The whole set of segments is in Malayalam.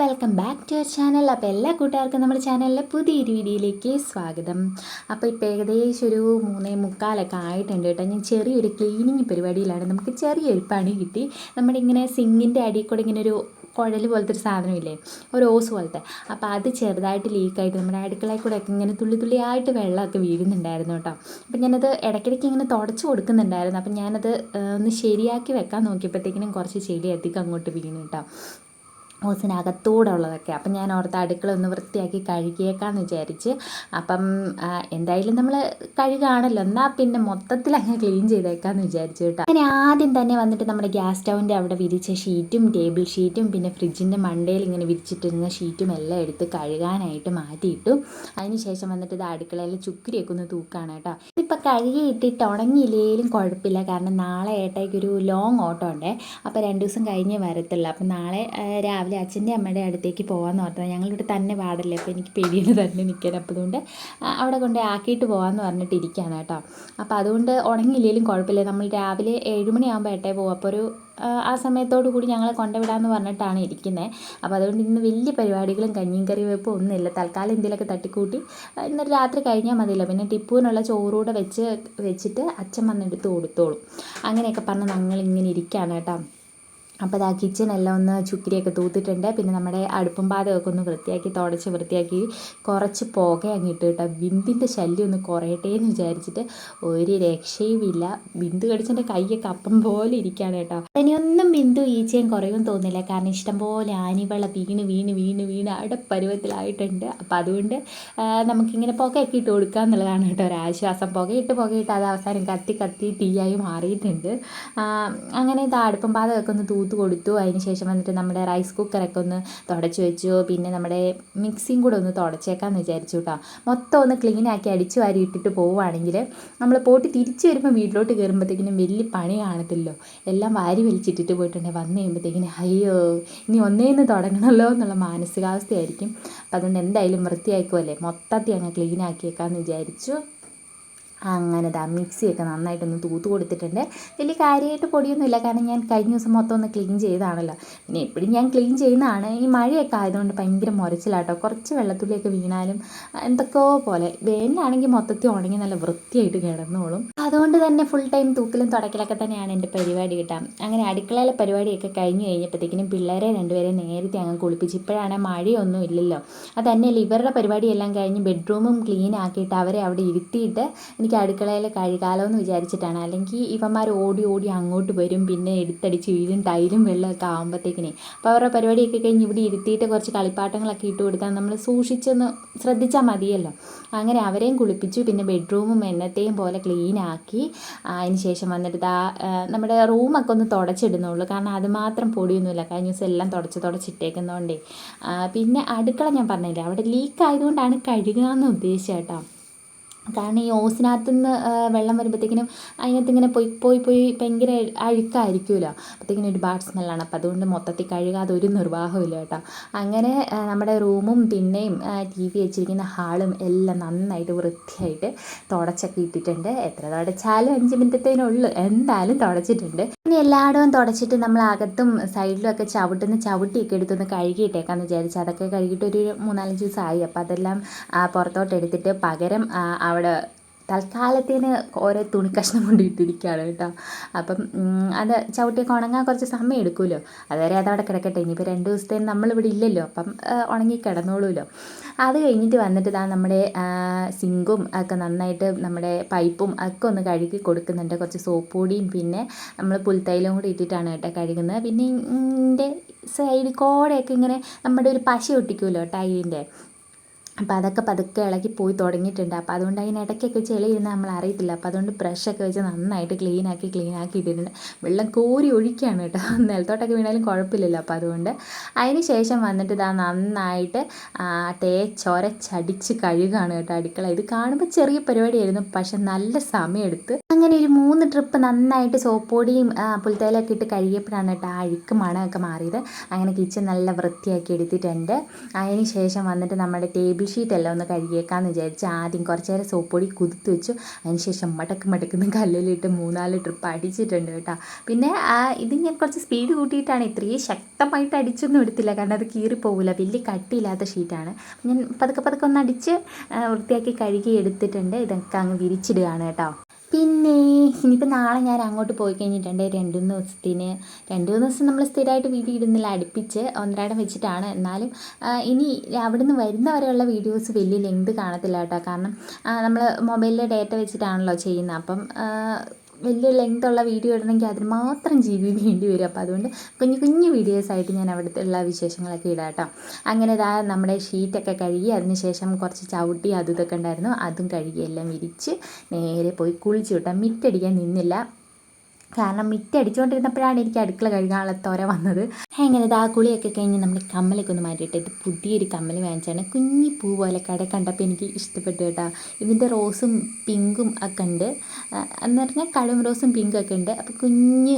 Welcome back to your channel അപ്പോൾ എല്ലാ കൂട്ടുകാർക്കും നമ്മുടെ ചാനലിലെ പുതിയൊരു വീഡിയോയിലേക്ക് സ്വാഗതം. അപ്പോൾ ഇപ്പോൾ ഏകദേശം ഒരു മൂന്നേ മുക്കാലൊക്കെ ആയിട്ടുണ്ട് കേട്ടോ. ഞാൻ ചെറിയൊരു ക്ലീനിങ് പരിപാടിയിലാണ്. നമുക്ക് ചെറിയൊരു പണി കിട്ടി. നമ്മുടെ ഇങ്ങനെ സിങ്ങിന്റെ അടിയിൽ കൂടെ ഇങ്ങനെ ഒരു കുഴൽ പോലത്തെ ഒരു സാധനമില്ലേ? ഒരു ഓസ് പോലത്തെ. അപ്പോൾ അത് ചെറുതായിട്ട് ലീക്കായിട്ട് നമ്മുടെ അടുക്കളയിൽ കൂടെ ഒക്കെ ഇങ്ങനെ തുള്ളി തുള്ളിയായിട്ട് വെള്ളമൊക്കെ വീഴുന്നുണ്ടായിരുന്നു കേട്ടോ. അപ്പം ഞാനത് ഇടയ്ക്കിടയ്ക്ക് ഇങ്ങനെ തുടച്ച് കൊടുക്കുന്നുണ്ടായിരുന്നു. അപ്പം ഞാനത് ഒന്ന് ശരിയാക്കി വെക്കാൻ നോക്കിയപ്പോഴത്തേക്കിനും കുറച്ച് ചെടി അധികം അങ്ങോട്ട് വീണു കേട്ടോ. ഓസിനകത്തൂടെ ഉള്ളതൊക്കെ അപ്പം ഞാൻ ഓർത്ത അടുക്കള ഒന്ന് വൃത്തിയാക്കി കഴുകിയേക്കാന്ന് വിചാരിച്ച്. അപ്പം എന്തായാലും നമ്മൾ കഴുകാണല്ലോ. എന്നാൽ പിന്നെ മൊത്തത്തിൽ അങ്ങ് ക്ലീൻ ചെയ്തേക്കാന്ന് വിചാരിച്ചു കേട്ടോ. അങ്ങനെ ആദ്യം തന്നെ വന്നിട്ട് നമ്മുടെ ഗ്യാസ് സ്റ്റൗവിന്റെ അവിടെ വിരിച്ച ഷീറ്റും ടേബിൾ ഷീറ്റും പിന്നെ ഫ്രിഡ്ജിന്റെ മണ്ടയിൽ ഇങ്ങനെ വിരിച്ചിട്ടിരുന്ന ഷീറ്റും എല്ലാം എടുത്ത് കഴുകാനായിട്ട് മാറ്റിയിട്ടു. അതിന് ശേഷം വന്നിട്ട് ഇത് അടുക്കളയിൽ ചുക്കിരിയൊക്കെ ഒന്ന് തൂക്കാണ് കേട്ടോ. ഇതിപ്പോൾ കഴുകിയിട്ടിട്ട് ഉണങ്ങിയില്ലെങ്കിലും കുഴപ്പമില്ല. കാരണം നാളെ ഏട്ടയ്ക്ക് ഒരു ലോങ് ഓട്ടം ഉണ്ടേ. അപ്പോൾ രണ്ട് ദിവസം കഴിഞ്ഞേ വരത്തുള്ളൂ. അപ്പം നാളെ രാവിലെ അച്ഛന്റെ അമ്മയുടെ അടുത്തേക്ക് പോകാമെന്ന് പറഞ്ഞാൽ ഞങ്ങളിവിടെ തന്നെ പാടില്ല. അപ്പോൾ എനിക്ക് പേടിയാണ് തന്നെ നിൽക്കാൻ. അപ്പോൾ അതുകൊണ്ട് അവിടെ കൊണ്ട് ആക്കിയിട്ട് പോകാമെന്ന് പറഞ്ഞിട്ട് ഇരിക്കുകയാണ് കേട്ടോ. അപ്പോൾ അതുകൊണ്ട് ഉണങ്ങിയില്ലെങ്കിലും കുഴപ്പമില്ല. നമ്മൾ രാവിലെ ഏഴുമണിയാകുമ്പോൾ ഏട്ടയെ പോകും അപ്പോൾ ഒരു ആ, സമയത്തോടു കൂടി ഞങ്ങളെ കൊണ്ടുവിടാമെന്ന് പറഞ്ഞിട്ടാണ് ഇരിക്കുന്നത് അപ്പോൾ അതുകൊണ്ട് ഇന്ന് വലിയ പരിപാടികളും കഞ്ഞിയും കറി വെപ്പും ഒന്നുമില്ല. തൽക്കാലം എന്തെങ്കിലുമൊക്കെ തട്ടിക്കൂട്ടി. ഇന്ന് ഇന്നൊരു രാത്രി കഴിഞ്ഞാൽ മതിയല്ലോ. പിന്നെ ടിപ്പുവിനുള്ള ചോറൂടെ വെച്ച് വെച്ചിട്ട് അച്ഛൻ വന്നെടുത്ത് കൊടുത്തോളും. അങ്ങനെയൊക്കെ പറഞ്ഞ് ഞങ്ങളിങ്ങനെ ഇരിക്കുകയാണ് കേട്ടോ. അപ്പോൾ ഇതാ കിച്ചണെല്ലാം ഒന്ന് ചുക്കിരിയൊക്കെ തൂത്തിട്ടുണ്ട്. പിന്നെ നമ്മുടെ അടുപ്പും പാതമൊക്കെ ഒന്ന് വൃത്തിയാക്കി തുടച്ച് വൃത്തിയാക്കി കുറച്ച് പുക അങ്ങിട്ട് കേട്ടോ. ബിന്ദിന്റെ ശല്യം ഒന്ന് കുറയട്ടെ എന്ന് വിചാരിച്ചിട്ട് ഒരു രക്ഷയുമില്ല ബിന്ദു കടിച്ചെന്റെ കൈയൊക്കെ അപ്പം പോലെ ഇരിക്കുകയാണ് കേട്ടോ. അതിനൊന്നും ബിന്ദു ഈച്ചയും കുറയും തോന്നില്ല കാരണം ഇഷ്ടംപോലെ ആനിവള വീണ് വീണ് വീണ് വീണ് അവിടെ പരുവത്തിലായിട്ടുണ്ട്. അപ്പോൾ അതുകൊണ്ട് നമുക്കിങ്ങനെ പുകയൊക്കെ ഇട്ട് കൊടുക്കുക എന്നുള്ളതാണ് കേട്ടോ ഒരാശ്വാസം പുകയിട്ട് പുകയിട്ട് അത് അവസാനം കത്തി കത്തി തീയായി മാറിയിട്ടുണ്ട്. അങ്ങനെ ഇത് അടുപ്പം പാതമൊക്കെ ഒന്ന് തൂത്ത് കൊടുത്തു. അതിന് ശേഷം വന്നിട്ട് നമ്മുടെ റൈസ് കുക്കറൊക്കെ ഒന്ന് തുടച്ച് വെച്ചു. പിന്നെ നമ്മുടെ മിക്സിയും കൂടെ ഒന്ന് തുടച്ചേക്കാന്ന് വിചാരിച്ചു കേട്ടോ മൊത്തം ഒന്ന് ക്ലീൻ ആക്കി അടിച്ചു വാരി ഇട്ടിട്ട് പോവുകയാണെങ്കിൽ നമ്മൾ പോയിട്ട് തിരിച്ചു വരുമ്പോൾ വീട്ടിലോട്ട് കയറുമ്പോഴത്തേക്കിനും വലിയ പണി കാണത്തില്ലോ എല്ലാം വാരി വലിച്ചിട്ടിട്ട് പോയിട്ടുണ്ടെങ്കിൽ വന്നു കഴിയുമ്പോഴത്തേക്കിനും അയ്യോ ഇനി ഒന്നേന്ന് തുടങ്ങണമല്ലോ എന്നുള്ള മാനസികാവസ്ഥയായിരിക്കും. അപ്പം അതുകൊണ്ട് എന്തായാലും വൃത്തിയാക്കുമല്ലേ മൊത്തത്തിൽ അങ്ങ് ക്ലീൻ ആക്കിയേക്കാന്ന് വിചാരിച്ചു. അങ്ങനെ ദാ മിക്സിയൊക്കെ നന്നായിട്ടൊന്ന് തൂത്ത് കൊടുത്തിട്ടുണ്ട്. വലിയ കാര്യമായിട്ട് പൊടിയൊന്നുമില്ല. കാരണം ഞാൻ കഴിഞ്ഞ ദിവസം മൊത്തം ഒന്ന് ക്ലീൻ ചെയ്തതാണല്ലോ. പിന്നെ എപ്പോഴും ഞാൻ ക്ലീൻ ചെയ്യുന്നതാണ്. ഈ മഴയൊക്കെ ആയതുകൊണ്ട് ഭയങ്കര മുരച്ചിലാട്ടോ. കുറച്ച് വെള്ളത്തുള്ളിയൊക്കെ വീണാലും എന്തൊക്കെയോ പോലെ. വേനാണെങ്കിൽ മൊത്തത്തിൽ ഉണങ്ങി നല്ല വൃത്തിയായിട്ട് കിടന്നോളും. അതുകൊണ്ട് തന്നെ ഫുൾ ടൈം തൂക്കിലും തുടക്കിലൊക്കെ തന്നെയാണ് എന്റെ പരിപാടി കിട്ടാം. അങ്ങനെ അടുക്കളയിലെ പരിപാടിയൊക്കെ കഴിഞ്ഞ് കഴിഞ്ഞപ്പോഴത്തേക്കിനും പിള്ളേരെ രണ്ടുപേരെ നേരത്തെ അങ്ങ് കുളിപ്പിച്ച്. ഇപ്പോഴാണെങ്കിൽ മഴയൊന്നും ഇല്ലല്ലോ. അത് തന്നെയല്ല ഇവരുടെ പരിപാടിയെല്ലാം കഴിഞ്ഞ് ബെഡ്റൂമും ക്ലീൻ ആക്കിയിട്ട് അവരെ അവിടെ ഇരുത്തിയിട്ട് എനിക്ക് അടുക്കളയിൽ കഴുകാലോ എന്ന് വിചാരിച്ചിട്ടാണ്. അല്ലെങ്കിൽ ഇവന്മാർ ഓടി ഓടി അങ്ങോട്ട് വരും പിന്നെ എടുത്തടിച്ച് വീഴും ടൈലും വെള്ളമൊക്കെ ആകുമ്പോഴത്തേക്കിനെ അപ്പോൾ അവരുടെ പരിപാടിയൊക്കെ കഴിഞ്ഞ് ഇവിടെ ഇരുത്തിയിട്ട് കുറച്ച് കളിപ്പാട്ടങ്ങളൊക്കെ ഇട്ട് കൊടുത്താൽ നമ്മൾ സൂക്ഷിച്ചൊന്ന് ശ്രദ്ധിച്ചാൽ മതിയല്ലോ. അങ്ങനെ അവരെയും കുളിപ്പിച്ചു പിന്നെ ബെഡ്റൂമും എന്നത്തെയും പോലെ ക്ലീനാക്കി അതിന് ശേഷം വന്നിട്ട് ആ, നമ്മുടെ റൂമൊക്കെ ഒന്ന് തുടച്ചിടുന്നുള്ളൂ. കാരണം അതുമാത്രം പൊടിയൊന്നുമില്ല. കഴിഞ്ഞ ദിവസം എല്ലാം തുടച്ച് തുടച്ചിട്ടേക്കുന്നതുകൊണ്ടേ പിന്നെ അടുക്കള ഞാൻ പറഞ്ഞില്ലേ അവിടെ ലീക്ക് ആയതുകൊണ്ടാണ് കഴുകുക എന്ന് ഉദ്ദേശിച്ചത് കേട്ടോ. കാരണം ഈ ഓസിനകത്ത് നിന്ന് വെള്ളം വരുമ്പോഴത്തേക്കിനും അതിനകത്ത് ഇങ്ങനെ പോയി പോയി പോയി ഭയങ്കര അഴുക്കായിരിക്കുമല്ലോ അപ്പോഴത്തേക്കിനും ഒരു ബാഡ് സ്മെല്ലാണ് അപ്പോൾ അതുകൊണ്ട് മൊത്തത്തിൽ കഴുകാതെ ഒരു നിർവാഹമില്ല കേട്ടോ. അങ്ങനെ നമ്മുടെ റൂമും പിന്നെയും ടി വി വെച്ചിരിക്കുന്ന ഹാളും എല്ലാം നന്നായിട്ട് വൃത്തിയായിട്ട് തുടച്ചൊക്കെ ഇട്ടിട്ടുണ്ട്. എത്ര തുടച്ചാലും അഞ്ച് മിനിറ്റത്തേനുള്ളൂ. എന്തായാലും തുടച്ചിട്ടുണ്ട്. ഇനി എല്ലായിടവും തുടച്ചിട്ട് നമ്മൾ അകത്തും സൈഡിലും ഒക്കെ ചവിട്ടുന്ന ചവിട്ടിയൊക്കെ എടുത്തൊന്ന് കഴുകിയിട്ടേക്കാന്ന് വിചാരിച്ചു. അതൊക്കെ കഴുകിയിട്ട് ഒരു മൂന്നാലഞ്ച് ദിവസമായി. അപ്പോൾ അതെല്ലാം പുറത്തോട്ട് എടുത്തിട്ട് പകരം അവിടെ തൽക്കാലത്തിന് ഓരോ തുണി കഷ്ണം കൊണ്ട് ഇട്ടിരിക്കുകയാണ് കേട്ടോ. അപ്പം അത് ചവിട്ടിയൊക്കെ ഉണങ്ങാൻ കുറച്ച് സമയം എടുക്കുമല്ലോ അതുവരെ അതവിടെ കിടക്കട്ടെ. ഇനിയിപ്പോൾ രണ്ട് ദിവസത്തേന് നമ്മളിവിടെ ഇല്ലല്ലോ. അപ്പം ഉണങ്ങി കിടന്നോളൂല്ലോ അത് കഴിഞ്ഞിട്ട് വന്നിട്ട് ഇതാ നമ്മുടെ സിങ്കും ഒക്കെ നന്നായിട്ട് നമ്മുടെ പൈപ്പും ഒക്കെ ഒന്ന് കഴുകി കൊടുക്കുന്നുണ്ട്. കുറച്ച് സോപ്പ് പൊടിയും പിന്നെ നമ്മൾ പുൽത്തൈലും കൂടി ഇട്ടിട്ടാണ് കേട്ടോ കഴുകുന്നത്. പിന്നെ ഇതിന്റെ സൈഡിൽ കോടെയൊക്കെ ഇങ്ങനെ നമ്മുടെ ഒരു പശ ഒട്ടിക്കുമല്ലോ ടൈലിന്റെ അപ്പോൾ അതൊക്കെ പതുക്കെ ഇളകി പോയി തുടങ്ങിയിട്ടുണ്ട്. അപ്പോൾ അതുകൊണ്ട് അതിനിടയ്ക്കൊക്കെ ചെളി ഇരുന്ന് നമ്മൾ അറിയത്തില്ല. അപ്പോൾ അതുകൊണ്ട് ബ്രഷൊക്കെ വെച്ച് നന്നായിട്ട് ക്ലീൻ ആക്കി ക്ലീൻ ആക്കി ഇട്ടിട്ടുണ്ട്. വെള്ളം കോരി ഒഴിക്കുകയാണ് കേട്ടോ. നിലത്തോട്ടൊക്കെ വീണാലും കുഴപ്പമില്ലല്ലോ. അപ്പോൾ അതുകൊണ്ട് അതിന് ശേഷം വന്നിട്ട് ഇതാ നന്നായിട്ട് തേച്ചൊരച്ചടിച്ച് കഴുകാണ് കേട്ടോ അടുക്കള. ഇത് കാണുമ്പോൾ ചെറിയ പരിപാടിയായിരുന്നു. പക്ഷെ നല്ല സമയമെടുത്ത് അങ്ങനെ ഒരു മൂന്ന് ട്രിപ്പ് നന്നായിട്ട് സോപ്പോടിയും പുൽത്തേലൊക്കെ ഇട്ട് കഴുകിയപ്പോഴാണ് കേട്ടോ ആ അഴുക്ക് മണമൊക്കെ മാറിയത്. അങ്ങനെ കിച്ചൺ നല്ല വൃത്തിയാക്കി എടുത്തിട്ടുണ്ട്. അതിന് ശേഷം വന്നിട്ട് നമ്മുടെ ടേബിൾ ഷീറ്റ് എല്ലാം ഒന്ന് കഴുകിയേക്കാമെന്ന് വിചാരിച്ച് ആദ്യം കുറച്ച് നേരം സോപ്പൊടി കുതിർത്ത് വെച്ചു. അതിന് ശേഷം മടക്ക് മടക്കുന്ന കല്ലിലിട്ട് മൂന്നാൽ ട്രിപ്പ് അടിച്ചിട്ടുണ്ട് കേട്ടോ. പിന്നെ ഇത് ഞാൻ കുറച്ച് സ്പീഡ് കൂട്ടിയിട്ടാണ് ഇത്രയും ശക്തമായിട്ട് അടിച്ചൊന്നും എടുത്തില്ല. കാരണം അത് കീറിപ്പോകില്ല വലിയ കട്ടിയില്ലാത്ത ഷീറ്റാണ് ഞാൻ പതുക്കെ പതുക്കെ ഒന്ന് അടിച്ച് വൃത്തിയാക്കി കഴുകി എടുത്തിട്ടുണ്ട്. ഇതൊക്കെ അങ്ങ് വിരിച്ചിടുകയാണ് കേട്ടോ. പിന്നെ ഇനിയിപ്പോൾ നാളെ ഞാൻ അങ്ങോട്ട് പോയി കഴിഞ്ഞിട്ടുണ്ട് രണ്ട് മൂന്ന് ദിവസത്തിന്. രണ്ട് മൂന്ന് ദിവസം നമ്മൾ സ്ഥിരമായിട്ട് വീഡിയോ ഇടുന്നില്ല അടുപ്പിച്ച് ഒന്നരാടം വെച്ചിട്ടാണ്. എന്നാലും ഇനി അവിടുന്ന് വരുന്ന വരെയുള്ള വീഡിയോസ് വലിയ ലെങ്ത് കാണത്തില്ല കേട്ടോ. കാരണം നമ്മൾ മൊബൈലിലെ ഡേറ്റ വെച്ചിട്ടാണല്ലോ ചെയ്യുന്നത്. അപ്പം വലിയ ലെങ്ത് ഉള്ള വീഡിയോ ഇടണമെങ്കിൽ അതിന് മാത്രം ജി ബി വേണ്ടി വരും. അപ്പോൾ അതുകൊണ്ട് കുഞ്ഞു കുഞ്ഞു വീഡിയോസായിട്ട് ഞാൻ അവിടുത്തെ ഉള്ള വിശേഷങ്ങളൊക്കെ ഇടാം കേട്ടോ. അങ്ങനെ ഇതാ നമ്മുടെ ഷീറ്റൊക്കെ കഴുകി അതിനുശേഷം കുറച്ച് ചവിട്ടി അതും ഇതൊക്കെ ഉണ്ടായിരുന്നു. അതും കഴുകി എല്ലാം വിരിച്ച് നേരെ പോയി കുളിച്ചു വിട്ടാൽ മിറ്റടിക്കാൻ നിന്നില്ല. കാരണം മിറ്റടിച്ചുകൊണ്ടിരുന്നപ്പോഴാണ് എനിക്ക് അടുക്കള കഴുകാനുള്ള തോര വന്നത്. അങ്ങനെ ആ കുളിയൊക്കെ കഴിഞ്ഞ് നമ്മൾ കമ്മലൊക്കെ ഒന്ന് മാറ്റിയിട്ട് ഇത് പുതിയൊരു കമ്മൽ വാങ്ങിച്ചാണ് കുഞ്ഞി പൂ പോലെ കട കണ്ടപ്പോൾ എനിക്ക് ഇഷ്ടപ്പെട്ടു കേട്ടോ. ഇതിന്റെ റോസും പിങ്കും ഒക്കെ ഉണ്ട്. എന്ന് പറഞ്ഞാൽ കടും റോസും പിങ്കും ഒക്കെ ഉണ്ട്. അപ്പോൾ കുഞ്ഞ്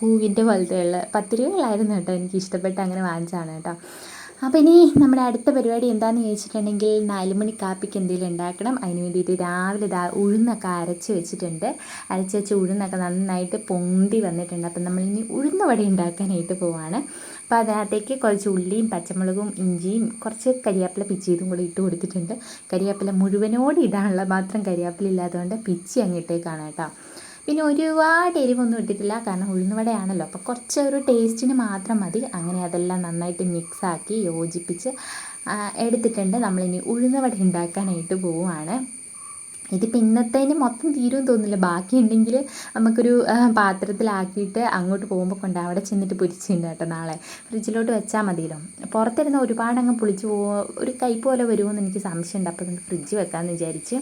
പൂവിന്റെ പോലത്തെ ഉള്ള പത്ത് രൂപകളായിരുന്നു കേട്ടോ എനിക്ക് ഇഷ്ടപ്പെട്ട് അങ്ങനെ വാങ്ങിച്ചാണ് കേട്ടോ. അപ്പോൾ ഇനി നമ്മുടെ അടുത്ത പരിപാടി എന്താണെന്ന് ചോദിച്ചിട്ടുണ്ടെങ്കിൽ നാലുമണി കാപ്പിക്ക് എന്തെങ്കിലും ഉണ്ടാക്കണം. അതിന് വേണ്ടിയിട്ട് രാവിലെ ഇതാ ഉഴുന്നൊക്കെ അരച്ച് വെച്ചിട്ടുണ്ട്. അരച്ച് വെച്ച് ഉഴുന്നൊക്കെ നന്നായിട്ട് പൊന്തി വന്നിട്ടുണ്ട്. അപ്പം നമ്മളിനി ഉഴുന്ന വട ഉണ്ടാക്കാനായിട്ട് പോവാണ്. അപ്പോൾ അതിനകത്തേക്ക് കുറച്ച് ഉള്ളിയും പച്ചമുളകും ഇഞ്ചിയും കുറച്ച് കരിയാപ്പില പിച്ചിയതും കൂടി ഇട്ട് കൊടുത്തിട്ടുണ്ട്. കരിയാപ്പില മുഴുവനോട് ഇടാനുള്ള മാത്രം കരിയാപ്പില ഇല്ലാത്തതുകൊണ്ട് പിച്ചി അങ്ങ് ഇട്ടേക്കാണ് കേട്ടോ. പിന്നെ ഒരുപാട് എരിവൊന്നും ഇട്ടിട്ടില്ല. കാരണം ഉഴുന്നുവടയാണല്ലോ. അപ്പോൾ കുറച്ച് ഒരു ടേസ്റ്റിന് മാത്രം മതി. അങ്ങനെ അതെല്ലാം നന്നായിട്ട് മിക്സാക്കി യോജിപ്പിച്ച് എടുത്തിട്ടുണ്ട്. നമ്മളിനി ഉഴുന്നുവട ഉണ്ടാക്കാനായിട്ട് പോവുകയാണ് ഇതിപ്പോൾ ഇന്നത്തേന് മൊത്തം തീരും തോന്നില്ല ബാക്കി ഉണ്ടെങ്കിൽ നമുക്കൊരു പാത്രത്തിലാക്കിയിട്ട് അങ്ങോട്ട് പോകുമ്പോൾ കൊണ്ട് അവിടെ ചെന്നിട്ട് പൊരിച്ചിട്ടുണ്ട് കേട്ടോ നാളെ. ഫ്രിഡ്ജിലോട്ട് വെച്ചാൽ മതിയല്ലോ. പുറത്തിരുന്ന് ഒരുപാട് അങ്ങ് പുളിച്ച് പോവോ ഒരു കൈപ്പോലെ പോലെ വരുമോയെന്ന് എനിക്ക് സംശയമുണ്ട്. അപ്പോൾ ഫ്രിഡ്ജ് വെക്കാമെന്ന് വിചാരിച്ച്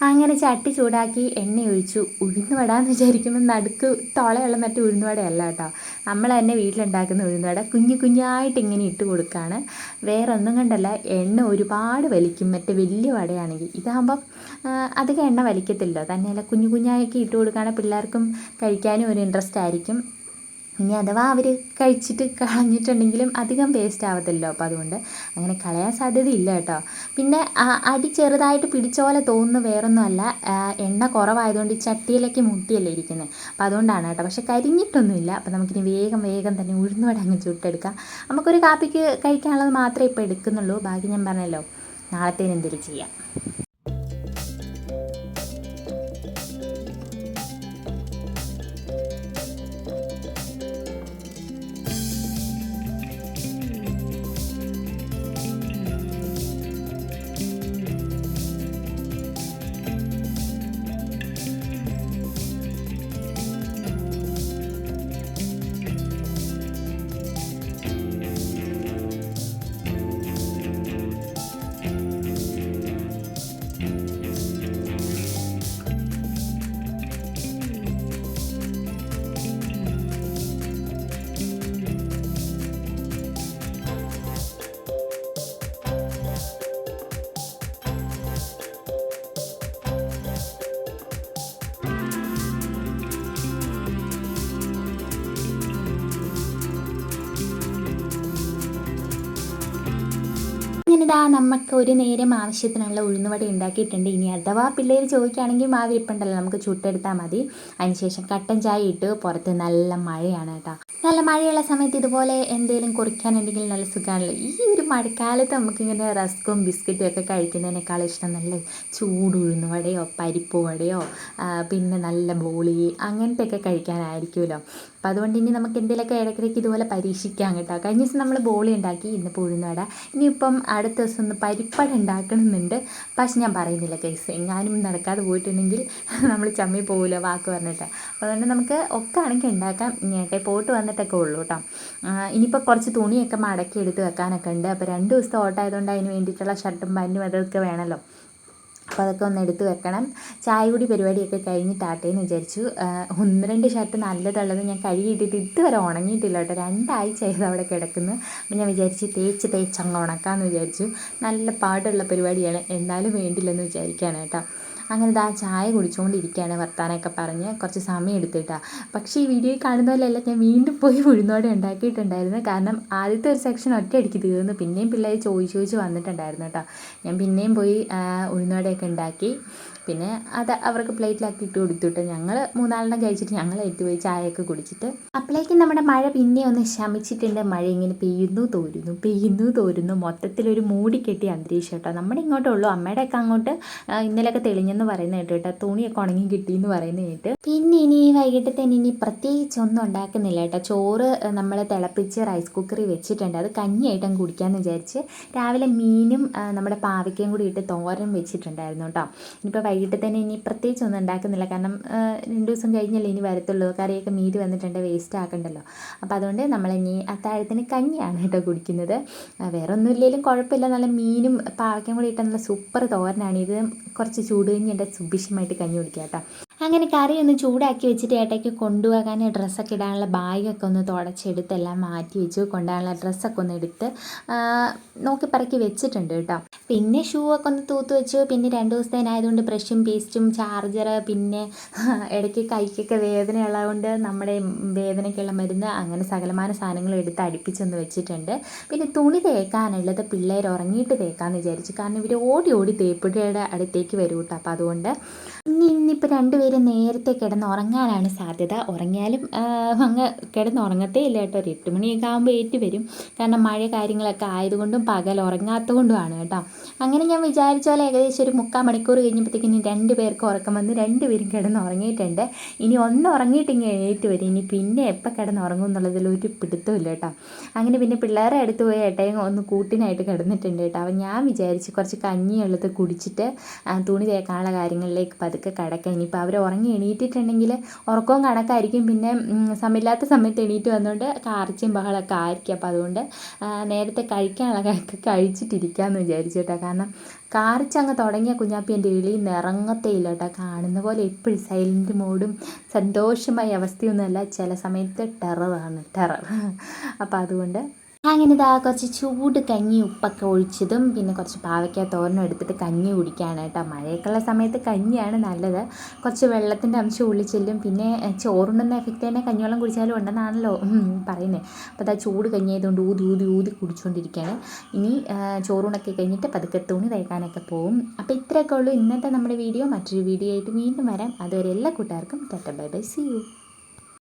അങ്ങനെ ചട്ടി ചൂടാക്കി എണ്ണ ഒഴിച്ചു. ഉഴുന്നുവടാന്ന് വിചാരിക്കുമ്പോൾ നടുക്ക് തുളയുള്ള മറ്റേ ഉഴുന്നുവടയല്ല കേട്ടോ. നമ്മൾ തന്നെ വീട്ടിലുണ്ടാക്കുന്ന ഉഴുന്നുവട കുഞ്ഞു കുഞ്ഞായിട്ട് ഇങ്ങനെ ഇട്ട് കൊടുക്കുകയാണ് വേറെ ഒന്നും കണ്ടല്ല എണ്ണ ഒരുപാട് വലിക്കും. മറ്റേ വലിയ വടയാണെങ്കിൽ. ഇതാകുമ്പം അധികം എണ്ണ വലിക്കത്തില്ല തന്നെയല്ല കുഞ്ഞു കുഞ്ഞായൊക്കെ ഇട്ട് കൊടുക്കുകയാണെങ്കിൽ പിള്ളേർക്കും കഴിക്കാനും ഒരു ഇൻട്രസ്റ്റ് ആയിരിക്കും. ഇനി അഥവാ അവർ കഴിച്ചിട്ട് കളഞ്ഞിട്ടുണ്ടെങ്കിലും അധികം വേസ്റ്റ് ആവത്തില്ലല്ലോ. അപ്പോൾ അതുകൊണ്ട് അങ്ങനെ കളയാൻ സാധ്യതയില്ല കേട്ടോ. പിന്നെ അടി ചെറുതായിട്ട് പിടിച്ച പോലെ തോന്നുന്നു വേറൊന്നുമല്ല എണ്ണ കുറവായതുകൊണ്ട് ഈ ചട്ടിയിലേക്ക് മുട്ടിയല്ലേ ഇരിക്കുന്നത് അപ്പോൾ അതുകൊണ്ടാണ് കേട്ടോ. പക്ഷെ കരിഞ്ഞിട്ടൊന്നുമില്ല. അപ്പോൾ നമുക്കിനി വേഗം വേഗം തന്നെ ഉഴുന്നുവട അങ്ങ് ചുട്ടെടുക്കാം. നമുക്കൊരു കാപ്പിക്ക് കഴിക്കാനുള്ളത് മാത്രമേ ഇപ്പോൾ എടുക്കുന്നുള്ളൂ. ബാക്കി ഞാൻ പറഞ്ഞല്ലോ നാളത്തേന് എന്തെങ്കിലും ചെയ്യാം. ഇതാ നമുക്ക് ഒരു നേരം ആവശ്യത്തിനുള്ള ഉഴുന്നുവട ഉണ്ടാക്കിയിട്ടുണ്ട്? ഇനി അഥവാ പിള്ളേർ ചോദിക്കുകയാണെങ്കിൽ മാവിരിപ്പുണ്ടല്ലോ നമുക്ക് ചുട്ടെടുത്താൽ മതി. അതിനുശേഷം കട്ടൻ ചായ ഇട്ട്. പുറത്ത് നല്ല മഴയാണ് കേട്ടോ. നല്ല മഴയുള്ള സമയത്ത് ഇതുപോലെ എന്തെങ്കിലും കുറിക്കാനുണ്ടെങ്കിൽ നല്ല സുഖമാണല്ലോ. ഈ ഒരു മഴക്കാലത്ത് നമുക്കിങ്ങനെ റസ്ക്കും ബിസ്ക്കറ്റും ഒക്കെ കഴിക്കുന്നതിനേക്കാൾ ഇഷ്ടം നല്ല ചൂട് ഉഴുന്നുവടയോ പരിപ്പ് വടയോ പിന്നെ നല്ല ബോളി അങ്ങനത്തെ ഒക്കെ കഴിക്കാനായിരിക്കുമല്ലോ. അപ്പം അതുകൊണ്ട് ഇനി നമുക്ക് എന്തെങ്കിലുമൊക്കെ ഇടയ്ക്കിടയ്ക്ക് ഇതുപോലെ പരീക്ഷിക്കാം കേട്ടോ. കഴിഞ്ഞ ദിവസം നമ്മൾ ബോളി ഉണ്ടാക്കി ഇന്ന് ഉഴുന്നുവട ഇനിയിപ്പം അടുത്ത ദിവസം ഒന്ന് പരിപ്പട ഉണ്ടാക്കണമെന്നുണ്ട്. പക്ഷെ ഞാൻ പറയുന്നില്ല കേസ് എങ്ങാനും നടക്കാതെ പോയിട്ടുണ്ടെങ്കിൽ നമ്മൾ ചമ്മി പോകില്ല വാക്ക് പറഞ്ഞിട്ട്. അപ്പോൾ അതുകൊണ്ട് നമുക്ക് ഒക്കെ ആണെങ്കിൽ ഉണ്ടാക്കാം. പോട്ട് വന്നിട്ടൊക്കെ ഉള്ളൂ കേട്ടോ. ഇനിയിപ്പോൾ കുറച്ച് തുണിയൊക്കെ മടക്കി എടുത്ത് വെക്കാനൊക്കെ ഉണ്ട്. അപ്പോൾ രണ്ട് ദിവസത്തെ ഓട്ടമായതുകൊണ്ട് അതിന് വേണ്ടിയിട്ടുള്ള ഷർട്ടും പാന്റും അതൊക്കെ വേണമല്ലോ അപ്പോൾ അതൊക്കെ ഒന്ന് എടുത്ത് വെക്കണം. ചായ കൂടി പരിപാടിയൊക്കെ കഴിഞ്ഞിട്ടാട്ടേന്ന് വിചാരിച്ചു. ഒന്ന് രണ്ട് ഷർട്ട് നല്ലതുള്ളത് ഞാൻ കഴുകിയിട്ടിട്ട് ഇതുവരെ ഉണങ്ങിയിട്ടില്ല കേട്ടോ. രണ്ടാഴ്ച ആയത് അവിടെ കിടക്കുന്നു അപ്പം ഞാൻ വിചാരിച്ച് തേച്ച് തേച്ച് അങ്ങ് ഉണക്കാമെന്ന് വിചാരിച്ചു. നല്ല പാടുള്ള പരിപാടിയാണ്. എന്നാലും വേണ്ടില്ലെന്ന് വിചാരിക്കുകയാണ് കേട്ടോ. അങ്ങനെ ഇതാ ചായ കുടിച്ചുകൊണ്ടിരിക്കുകയാണ് വർത്താനമൊക്കെ പറഞ്ഞ് കുറച്ച് സമയം എടുത്തിട്ടാണ് പക്ഷേ ഈ വീഡിയോ കാണുന്ന പോലെയല്ല ഞാൻ വീണ്ടും പോയി ഉഴുന്നോടെ ഉണ്ടാക്കിയിട്ടുണ്ടായിരുന്നു. കാരണം ആദ്യത്തെ ഒരു സെക്ഷൻ ഒറ്റയടിക്ക് തീർന്നു. പിന്നെയും പിള്ളേർ ചോദിച്ച് ചോദിച്ച് വന്നിട്ടുണ്ടായിരുന്നു കേട്ടോ. ഞാൻ പിന്നെയും പോയി ഉഴുന്നോടെയൊക്കെ ഉണ്ടാക്കി. പിന്നെ അത് അവർക്ക് പ്ലേറ്റിലാക്കി ഇട്ട് കൊടുത്തിട്ട് ഞങ്ങൾ മൂന്നാലെണ്ണം കഴിച്ചിട്ട് ഞങ്ങൾ പോയി ചായയൊക്കെ കുടിച്ചിട്ട്. അപ്പോഴേക്കും നമ്മുടെ മഴ പിന്നെ ഒന്ന് ശമിച്ചിട്ടുണ്ട്. മഴ ഇങ്ങനെ പെയ്യുന്നു തോരുന്നു പെയ്യുന്നു തോരുന്നു. മൊത്തത്തിലൊരു മൂടിക്കെട്ടിയ അന്തരീക്ഷം കേട്ടോ. നമ്മുടെ ഇങ്ങോട്ടേ ഉള്ളൂ അമ്മയുടെയൊക്കെ അങ്ങോട്ട് ഇന്നലെയൊക്കെ തെളിഞ്ഞെന്ന് പറയുന്ന കേട്ടോ കേട്ടോ. തുണിയൊക്കെ ഉണങ്ങി കിട്ടിയെന്ന് പറയുന്ന കേട്ട്. പിന്നെ ഇനി വൈകിട്ട് തന്നെ ഇനി പ്രത്യേകിച്ച് ഒന്നും ഉണ്ടാക്കുന്നില്ല കേട്ടോ. ചോറ് നമ്മൾ തിളപ്പിച്ച് റൈസ് കുക്കറിൽ വെച്ചിട്ടുണ്ട്. അത് കഞ്ഞിയായിട്ടും കുടിക്കാമെന്ന് വിചാരിച്ച് രാവിലെ മീനും നമ്മുടെ പാവയ്ക്കയും കൂടി ഇട്ട് തോരൻ വെച്ചിട്ടുണ്ടായിരുന്നു കേട്ടോ. ഇനിയിപ്പോൾ വൈകിട്ട് തന്നെ ഇനി പ്രത്യേകിച്ച് ഒന്നും ഉണ്ടാക്കുന്നില്ല. കാരണം രണ്ട് ദിവസം കഴിഞ്ഞല്ലേ ഇനി വരത്തുള്ളൂ. കറിയൊക്കെ മീതി വന്നിട്ടുണ്ട് വേസ്റ്റ് ആക്കണ്ടല്ലോ. അപ്പോൾ അതുകൊണ്ട് നമ്മളിനി അത്താഴത്തിന് കഞ്ഞിയാണ് കേട്ടോ കുടിക്കുന്നത്. വേറെ ഒന്നും ഇല്ലെങ്കിലും കുഴപ്പമില്ല. നല്ല മീനും പാവയ്ക്കും കൂടി ഇട്ട നല്ല സൂപ്പർ തോരനാണ്. ഇത് കുറച്ച് ചൂട് കഞ്ഞി എന്റെ സുഭിക്ഷമായിട്ട് കഞ്ഞി കുടിക്കാം കേട്ടോ. അങ്ങനെ കറി ഒന്ന് ചൂടാക്കി വെച്ചിട്ട് ഏട്ടയ്ക്ക് കൊണ്ടുപോകാൻ ഡ്രസ്സൊക്കെ ഇടാനുള്ള ബാഗൊക്കെ ഒന്ന് തുടച്ചെടുത്ത് എല്ലാം മാറ്റി വെച്ചു. കൊണ്ടുപോകാനുള്ള ഡ്രസ്സൊക്കെ ഒന്ന് എടുത്ത് നോക്കി പറക്കി വെച്ചിട്ടുണ്ട് കേട്ടോ. പിന്നെ ഷൂ ഒക്കെ ഒന്ന് തൂത്ത് വെച്ചു. പിന്നെ രണ്ട് ദിവസത്തേനായതുകൊണ്ട് ബ്രഷും പേസ്റ്റും ചാർജർ പിന്നെ ഇടയ്ക്ക് കൈക്കൊക്കെ വേദന ഉള്ളതുകൊണ്ട് നമ്മുടെ വേദനയ്ക്കുള്ള മരുന്ന് അങ്ങനെ സകലമാന സാധനങ്ങൾ എടുത്ത് അടുപ്പിച്ചൊന്ന് വെച്ചിട്ടുണ്ട്. പിന്നെ തുണി തേക്കാനുള്ളത് പിള്ളേർ ഉറങ്ങിയിട്ട് തേക്കാമെന്ന് വിചാരിച്ചു. കാരണം ഇവർ ഓടി ഓടി തേപ്പിടയുടെ അടുത്തേക്ക് വരും കേട്ടോ. അപ്പോൾ അതുകൊണ്ട് ഇനി ഇന്നിപ്പോൾ രണ്ടുപേരും നേരത്തെ കിടന്നുറങ്ങാനാണ് സാധ്യത. ഉറങ്ങിയാലും അങ്ങ് കിടന്നുറങ്ങത്തേ ഇല്ല കേട്ടോ. ഒരു എട്ട് മണിയൊക്കെ ആകുമ്പോൾ ഏറ്റു വരും. കാരണം മഴ കാര്യങ്ങളൊക്കെ ആയതുകൊണ്ടും പകൽ ഉറങ്ങാത്തതുകൊണ്ടുമാണ് കേട്ടോ. അങ്ങനെ ഞാൻ വിചാരിച്ച പോലെ ഏകദേശം ഒരു മുക്കാൽ മണിക്കൂർ കഴിഞ്ഞപ്പോഴത്തേക്കും രണ്ട് പേർക്ക് ഉറക്കം വന്ന് രണ്ടുപേരും കിടന്നുറങ്ങിയിട്ടുണ്ട് ഇനി ഒന്ന് ഉറങ്ങിയിട്ട് ഇങ്ങനെ ഏറ്റു വരും. ഇനി പിന്നെ എപ്പോൾ കിടന്നുറങ്ങും എന്നുള്ളതിൽ ഒരു പിടുത്തമില്ല കേട്ടോ. അങ്ങനെ പിന്നെ പിള്ളേരെ അടുത്ത് പോയി ഏട്ടയും ഒന്ന് കൂട്ടിനായിട്ട് കിടന്നിട്ടുണ്ട് കേട്ടോ. അപ്പം ഞാൻ വിചാരിച്ച് കുറച്ച് കഞ്ഞിയുള്ളത് കുടിച്ചിട്ട് തുണി തേക്കാനുള്ള കാര്യങ്ങളിലേക്ക് പതുക്കെ കിടക്കാം. ഇനിയിപ്പോൾ അവർ ഉറങ്ങി എണീറ്റിട്ടുണ്ടെങ്കിൽ ഉറക്കവും കണക്കായിരിക്കും. പിന്നെ സമയമില്ലാത്ത സമയത്ത് എണീറ്റ് വന്നുകൊണ്ട് കാർച്ചയും ബഹളമൊക്കെ ആയിരിക്കും. അപ്പോൾ അതുകൊണ്ട് നേരത്തെ കഴിക്കാനുള്ള കഴിച്ചിട്ടിരിക്കാമെന്ന് വിചാരിച്ചു കേട്ടോ. കാരണം കാറിച്ചങ്ങ് തുടങ്ങിയ കുഞ്ഞാപ്പി എന്റെ എളി നിറങ്ങത്തേയില്ല കേട്ടോ. കാണുന്ന പോലെ എപ്പോഴും സൈലന്റ് മോഡും സന്തോഷമായ അവസ്ഥയൊന്നുമല്ല. ചില സമയത്ത് ടെററാണ് ടെറർ അപ്പോൾ അതുകൊണ്ട് അങ്ങനെ ഇതാ കുറച്ച് ചൂട് കഞ്ഞി ഉപ്പൊക്കെ ഒഴിച്ചതും പിന്നെ കുറച്ച് പാവയ്ക്ക തോരനും എടുത്തിട്ട് കഞ്ഞി കുടിക്കുകയാണ് കേട്ടോ. മഴയൊക്കെയുള്ള സമയത്ത് കഞ്ഞിയാണ് നല്ലത്. കുറച്ച് വെള്ളത്തിന്റെ അംശം ഉള്ളിൽ ചെല്ലും. പിന്നെ ചോറുണ്ടെന്ന എഫക്റ്റ് തന്നെ കഞ്ഞിവെള്ളം കുടിച്ചാലും ഉണ്ടെന്നാണല്ലോ പറയുന്നത് അപ്പോൾ അതാ ചൂട് കഞ്ഞി ആയതുകൊണ്ട് ഊതി ഊതി ഊതി കുടിച്ചുകൊണ്ടിരിക്കുകയാണ് ഇനി ചോറൂണൊക്കെ കഴിഞ്ഞിട്ട് പതുക്കെ തുണി തയ്ക്കാനൊക്കെ പോകും അപ്പോൾ ഇത്രയൊക്കെ ഉള്ളൂ. ഇന്നത്തെ നമ്മുടെ വീഡിയോ. മറ്റൊരു വീഡിയോ ആയിട്ട് വീണ്ടും വരാം. അതുവരെ എല്ലാ കൂട്ടുകാർക്കും tata bye bye see you.